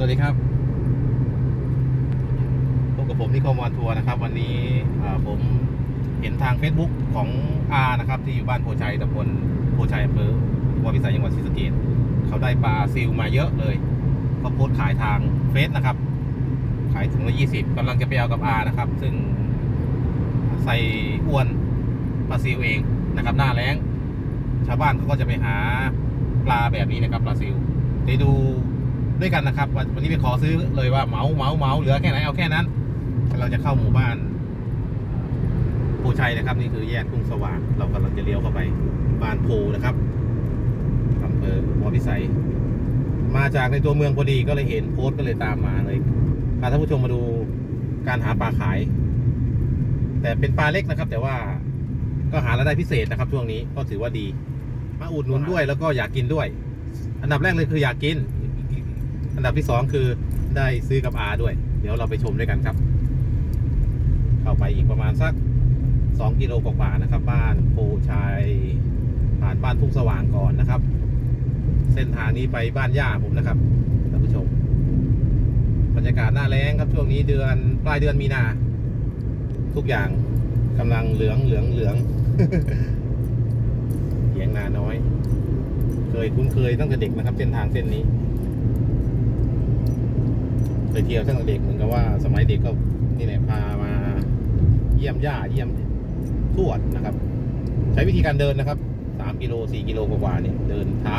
สวัสดีครับพบกับผมนิคมวันทัวร์นะครับ วันนี้ผมเห็นทาง Facebook ของอานะครับ ที่อยู่บ้านโพชัยตำบลโพชัยอำเภอวาวิสัยจังหวัดศรีสะเกษเขาได้ปลาซิลมาเยอะเลยเขาโพสขายทางเฟซนะครับ ขายถุงละยี่สิบกำลังจะไปเอากับอานะครับ ซึ่งใส่อวนปลาซิลเองนะครับ หน้าแล้งชาวบ้านเขาก็จะไปหาปลาแบบนี้นะครับปลาซิลไปดู ด้วยกันนะครับ วันนี้ไปขอซื้อเลยว่าเมาเมาเมาเหลือแค่ไหนเอาแค่นั้น เราจะเข้าหมู่บ้านโพชัยนะครับ นี่คือแยกทุ่งสว่างเรากำลังจะเลี้ยวเข้าไปบ้านโพนะครับอำเภอวอพิสัย มาจากในตัวเมืองพอดีก็เลยเห็นโพสก็เลยตามมาเลยพาท่านผู้ชมมาดูการหาปลาขาย แต่เป็นปลาเล็กนะครับ แต่ว่าก็หารายได้พิเศษนะครับช่วงนี้ก็ถือว่าดี มาอุดหนุนด้วยแล้วก็อยากกินด้วย อันดับแรกเลยคืออยากกิน อันดับที่สองคือได้ซื้อกับอาด้วย เดี๋ยวเราไปชมด้วยกันครับ เข้าไปอีกประมาณสักสองกิโลกว่าๆนะครับ บ้านโพชัยผ่านบ้านทุ่งสว่างก่อนนะครับ เส้นทางนี้ไปบ้านย่าผมนะครับท่านผู้ชม บรรยากาศหน้าแล้งครับช่วงนี้เดือนปลายเดือนมีนา ทุกอย่างกำลังเหลืองเหลืองเหลืองเถียงนาน้อย เคยคุ้นเคยตั้งแต่เด็กนะครับ เส้นทางเส้นนี้ เคยเที่ยวตั้งแต่เด็กเหมือนกับว่า สมัยเด็กก็นี่แหละพามาเยี่ยมย่าเยี่ยมทวดนะครับ ใช้วิธีการเดินนะครับสามกิโลสี่กิโลกว่าเนี่ยเดินเท้า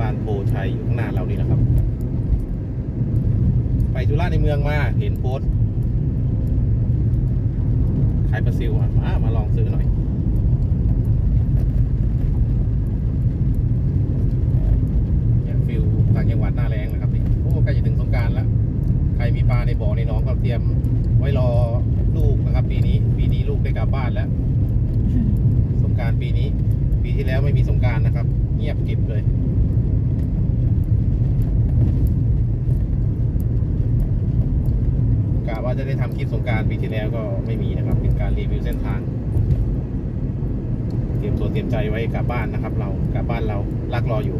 บ้านโพชัยอยู่ข้างหน้าเรานี่แหละครับ ไปธุระในเมืองมาเห็นโพสขายปลาซิวอะมามาลองซื้อหน่อยเนี่ยฟิลต่างจังหวัดหน้าแรงนะครับนี่โอ้ ใกล้จะถึงสงการแล้วใครมีปลาในบ่อในหนองก็เตรียมไว้รอลูกนะครับ ปีนี้ ปีนี้ลูกได้กลับบ้านแล้ว สงการปีนี้ ปีที่แล้วไม่มีสงการนะครับ เงียบกริบเลยกะว่าจะได้ทำคลิปสงการปีที่แล้วก็ไม่มีนะครับ เป็นการรีวิวเส้นทางเตรียมตัวเตรียมใจไว้กลับบ้านนะครับ เรากลับบ้านเราลักรออยู่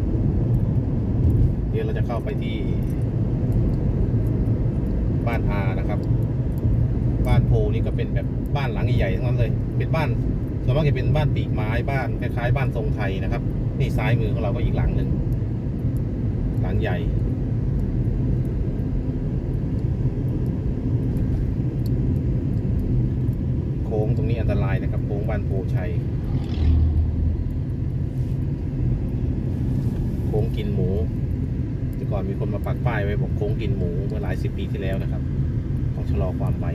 เดี๋ยวเราจะเข้าไปที่ บ้านอานะครับ บ้านโพนี่ก็เป็นแบบบ้านหลังใหญ่ๆทั้งนั้นเลย เป็นบ้านส่วนมากจะเป็นบ้านปีกไม้บ้านคล้ายๆบ้านทรงไทยนะครับ นี่ซ้ายมือของเราก็อีกหลังหนึ่งหลังใหญ่โค้งตรงนี้อันตรายนะครับโค้งบ้านโพชัยโค้งกินหมู ก่อนมีคนมาปักป้ายไว้บอกโค้งกินหมูเมื่อหลายสิบปีที่แล้วนะครับ ต้องชะลอความไว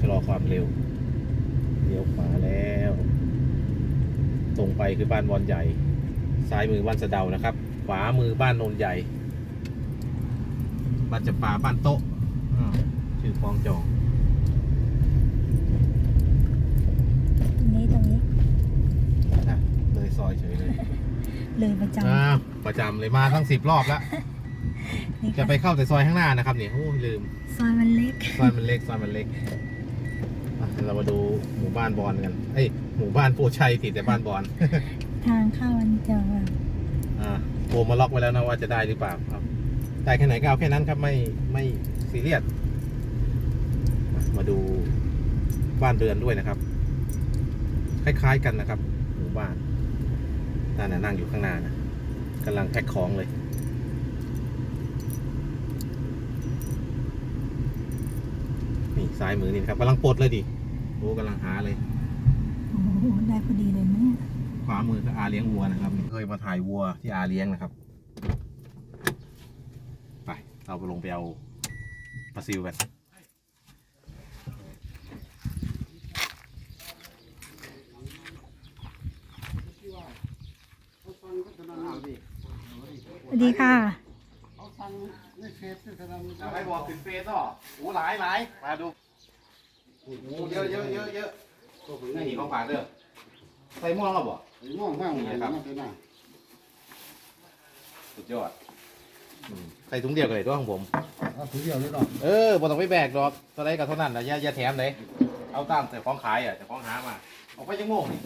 ชะลอความเร็วเลี้ยวขวาแล้ว ตรงไปคือบ้านบอนใหญ่ ซ้ายมือบ้านสะเดานะครับ ขวามือบ้านโนนใหญ่ บ้านจะป่าบ้านโต๊ะอ่าชื่อคลองจองตรงนี้ตรงนี้นะเลยซอยเฉยเลย เลยประจอ้าว ประจำเลยมาทั้งสิบรอบแล้วำนี่จะไปเข้าแต่ซอยข้างหน้านะครับเนี่ยโอ้ยลืม ซอยมันเล็ก ซอยมันเล็กซอยมันเล็กอะเรามาดูหมู่บ้านบอลกัน เอ้ย หมู่บ้านโพชัยติดแต่บ้านบอลทางเข้ามันจะแบบอ่าโทรมาล็อกไว้แล้วนะว่าจะได้หรือเปล่าครับ ได้แค่ไหนก็เอาแค่นั้นครับไม่ไม่ซีเรียสอะมาดูบ้านเรือนด้วยนะครับ คล้ายๆกันนะครับ หมู่บ้านนั่นน่ะนั่งอยู่ข้างหน้านะ กำลังแพ็คของเลย นี่ซ้ายมือนี่นะครับกำลังปลดเลยดิโอ้กำลังหาเลย โอ้โหได้พอดีเลยเนี่ยขวามือคืออาเลี้ยงวัวนะครับเคยมาถ่ายวัวที่อาเลี้ยงนะครับ ไป เราไปลงไปเอาปลาซิวกัน สวัสดีค่ะไปบอกถึงเฟสอะโอ้หลายหลายมาดูโอ้เยอะเยอะเยอะเยอะนี่หนีของฝากเด้อใส่หม่วงเราบ่ม่วงบ้างเลยครับไม่ได้สุดยอดอืมใส่ถุงเดียวกันเลยตัวของผม เอาถือเดียวเลยเนาะเออบ่ต้องไปแบกดอกเท่าไรกับเท่านั้นนะอย่าอย่าแถมเลยเอาตามแต่ของขายอะแต่ของหามาออกไปยังโง่งนี่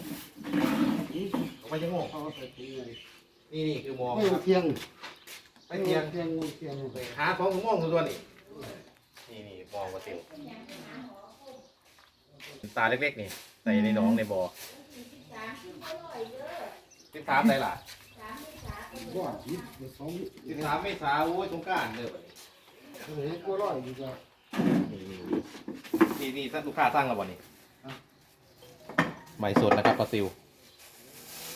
ออกไปยังโง่งเอาใส่ถุงเลย นี่นี่คือมองไม่ครับเทียงไปเทียงเทียงเทียงไปหาของมองตัวนี่นี่นี่มองปลาซิวตาเล็กๆนี่ใส่ในหนองในบ่อสิบสามได้ล่ะว่ายิบสองสิบสามไม่สาวโอ้ยสงกรารเด้อเฮ้ยกลัวร้อยดีกว่านี่นี่นี่ท่านลูกค้าสร้างแล้วบ่นี่ใหม่สดนะครับปลาซิว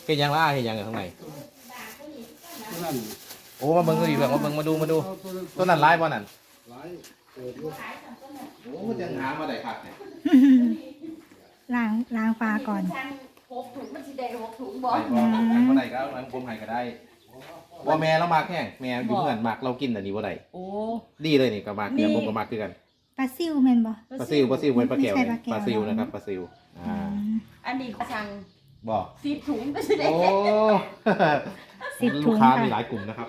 เฮ็ดยังล่ะเฮ็ดยังอยู่ข้างในตัว นั้นโอ้มาเบิ่งดูดีเบิ่งมาเบิ่งมาดูมาดูตัวนั้นร้ายบ่นั่นหลายเปิดอยู่โอ้จังหามาได้ครับเนี่ยล้างล้างฟ้าก่อนหกถุงมันสิได้หกถุงบ่ได้บ่อันบ่ได้ก็เอาอันผมให้ก็ได้บ่แม่เรามากแห้งแม่อยู่เพื่อนมากเรากินอันนี้บ่ได้โอ้ดีเลยนี่ก็มากเกือผมก็มากคือกันปลาซิวแม่นบ่ปลาซิวปลาซิวเหมือนปลาแก้วไม่เลยใช่ปลาแก้วปลาซิวนะครับปลาซิวอ่าอันนี้ก็สั่ง บอกสิบถุงก็สิได้โอ้สิบลูถุกงค้าค่ะมีหลายกลุ่มนะครับ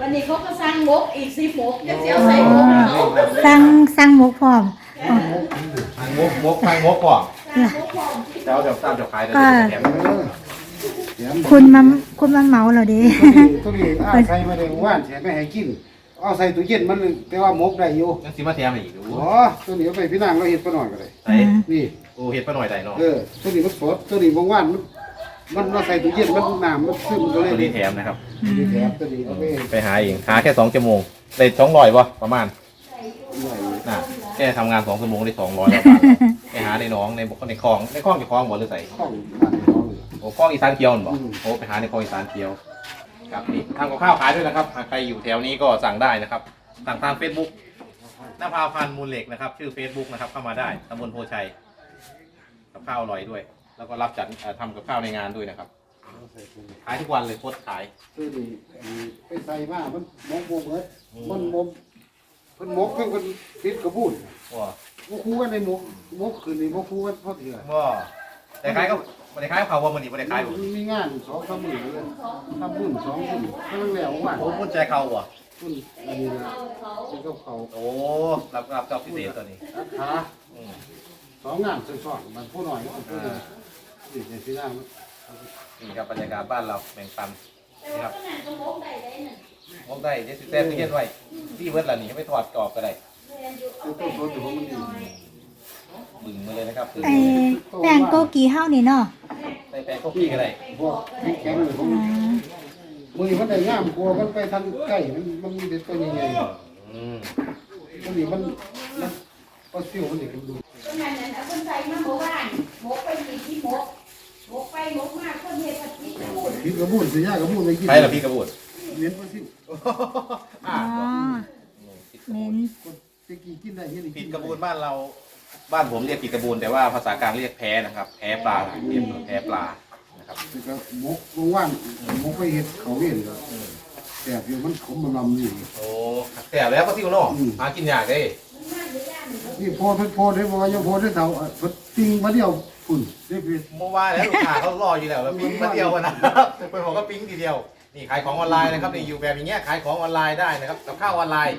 วันนี้เขาก็สั่งหมกอีกสิบหมกจะเสียวใส่หมกเขาสั่งสั่งหมกพร้อมอ๋อทางมกมกทางมกก่อนสั่งหมกพร้อมเจ้าเดี๋ยวตามเดี๋ยวขายเลยก็แถมเออแถมคุณมาคุณมาเหมาเหรอเด้ตัวนี้อ้าใส่มาได้ว่านแถมไม่ให้กินเอาใส่ตู้เย็นมันแต่ว่าหมกได้อยู่ยังสิมาแถมอีกดูอ๋อตัวนี้เอาไปพี่นางเราเห็ดปลาหน่อยก็ได้ไอ้นี่ โอ้เฮ็ดปลาหน่อยได้เนาะเออตัวนี้มันสดตัวนี้บางว่านมันมันมาใส่ตู้เย็นมันน้ำมันซึมก็เลยตัวนี้แถมนะครับตัวนี้แถมตัวนี้เอาไปไปหาเองหาแค่สองชั่วโมงได้สองร้อยป่ะประมาณหน่อยน่ะแค่ทำงานสองชั่วโมงได้สองร้อยแล้วบาทไปหาในหน้องในในคลองในคลองจะคลองหมดหรือใส่ข้องบ้านเขาเลยโอ้คลองอีสานเคียวนั่นบอกอืม โอ้ไปหาในคลองอีสานเคียวครับนี่ทำกับข้าวขายด้วยนะครับหากใครอยู่แถวนี้ก็สั่งได้นะครับสั่งทางเฟซบุ๊กนภาพันธ์มูลเหล็กนะครับ ชื่อ Facebook นะครับเข้ามาได้ตำบลโพชัย กับข้าวอร่อยด้วย แล้วก็รับจัดเอ่อทำกับข้าวในงานด้วยนะครับเอาใส่ถุงขายทุกวันเลยโคตรขายตัวนี้อันนี้ไปใส่มามันหมกหมกเลยมันหมกเพิ่นหมกเพิ่นเพิ่นติดกระบุนว้าบ่คู่กันในหมกหมกคืนนี้บ่คู่กันเพราะเถื่อว้าแต่ขายก็ไม่ได้ขายกับเขาว่ามันนี่ไม่ได้ขายผมมันมีงานสองสามมื้อเลยทำบุญสองบุญเพิ่นแล้วว่าโอ้พุ่นใจเขาว่ะบุญอันนี้นะเป็นกับเขาโอ้รับรับจอบพิเศษตัวนี้ ขา อืม สองงานสองๆมันผู้น้อยมันผู้น้อยนี่ในที่นั่งนี่ครับบรรยากาศบ้านเราแบ่งปันนี่ครับนั่นก็หมกได้ได้นั่นมองได้เดี๋ยวสิแซ่บตู้เย็นไว้ที่เวิร์ดละนี่ไม่ถอดกรอบก็ได้มันต้องสดอยู่ของมันดีบึงมาเลยนะครับบึงไอ้แป้งโกกีเฮานี่เนาะใส่แป้งโกกี้ก็ได้พวกพริกแข็งเลยของอ๋มันอมือมันได้งามกลัวมันไปทางใกล้มันมันมีแต่ตัวใหญ่อืมๆตัวนี้มันมัน ปลาซิวมันนี่กันดูตรงนั้นน่ะเอาคนใส่มาเมื่อวานหมกไปอีกสิบหมกหมกไปหมกมาคนเฮ็ดผัดพริกหมกพริกกระบุนสิยากกระบุนไปกินใครล่ะพี่กระบุดเลี้ยงปลาซิวอ่าอ๋อเหม็นตะกี้กินได้ยังผิดกระบูนบ้านเรา บ้านผมเรียกผิดกระบูนแต่ว่าภาษากลางเรียกแพ้นะครับ แพ้ปลาเรียกแพ้ปลานะครับก็มกว่านมกไปเห็ดเขาเห็นก็แต่อยู่มันขมมันลำอยู่โอ้แต่แล้วก็ที่โน่อืมหากินยากเด้ นี่พอเพิ่นพอได้บ่ว่ายังพอได้เท่าเพิ่นติ้งมาเดียวพุ่นได้พี่เมื่อวานแล้วลูกค้าเขารออยู่แล้วแล้วปิ้งมาเดียวอะนะเพื่อนบอกก็ปิ้งทีเดียวนี่ขายของออนไลน์นะครับนี่อยู่แบบอย่างเงี้ยขายของออนไลน์ได้นะครับกับข้าวออนไลน์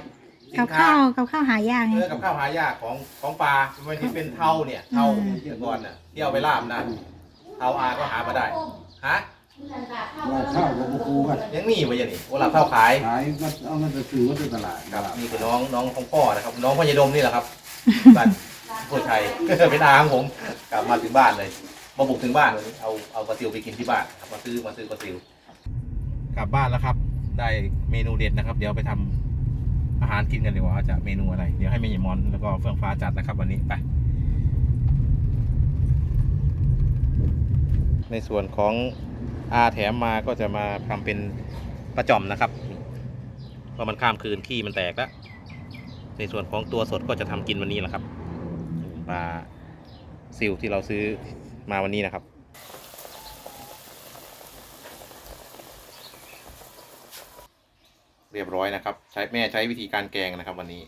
สิกับนค้าข้าวกับข้าวหายากไงเออกับข้าวหายากของของปลาไม่ที่เป็นเท่าเนี่ยเท่าเมื่อก่อนน่ะที่เอาไปล่ามนะเท่าอาก็หามาได้ฮะว่าข้าวกับปูกันยังมีไว้อยังนี่โอลาเท่าขาย ขายมันเอามันจะซื้อมาที่ตลาดครับนี่คือน้องน้องของพ่อนะครับ น้องพ่อยายดมนี่แหละครับ บ้านโพชัย เป็นอาของผมกลับมาถึงบ้านเลยมาบุกถึงบ้านเลยเอาเอาปลาซิวไปกินที่บ้านครับมาซื้อมาซื้อปลาซิวกลับบ้านแล้วครับ ได้เมนูเด็ดนะครับ เดี๋ยวไปทำอาหารกินกันดีกว่าจะเมนูอะไร เดี๋ยวให้แม่หยมอนแล้วก็เฟื่องฟ้าจัดนะครับ วันนี้ไปในส่วนของอาแถมมาก็จะมาทำเป็นปลาจ่อมนะครับเพราะมันข้ามคืนขี้มันแตกแล้ว ในส่วนของตัวสดก็จะทำกินวันนี้แหละครับปลาซิลที่เราซื้อมาวันนี้นะครับเรียบร้อยนะครับใช้แม่ใช้วิธีการแกงนะครับ วันนี้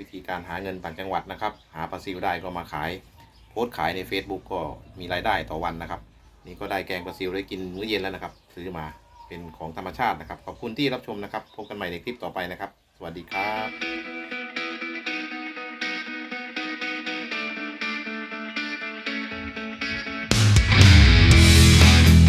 วิธีการหาเงินต่างจังหวัดนะครับ หาปลาซิลได้ก็มาขาย โพสต์ขายใน Facebook ก็มีรายได้ต่อวันนะครับ นี่ก็ได้แกงปลาซิลได้กินมื้อเย็นแล้วนะครับ ซื้อมาเป็นของธรรมชาตินะครับ ขอบคุณที่รับชมนะครับ พบกันใหม่ในคลิปต่อไปนะครับ สวัสดีครับ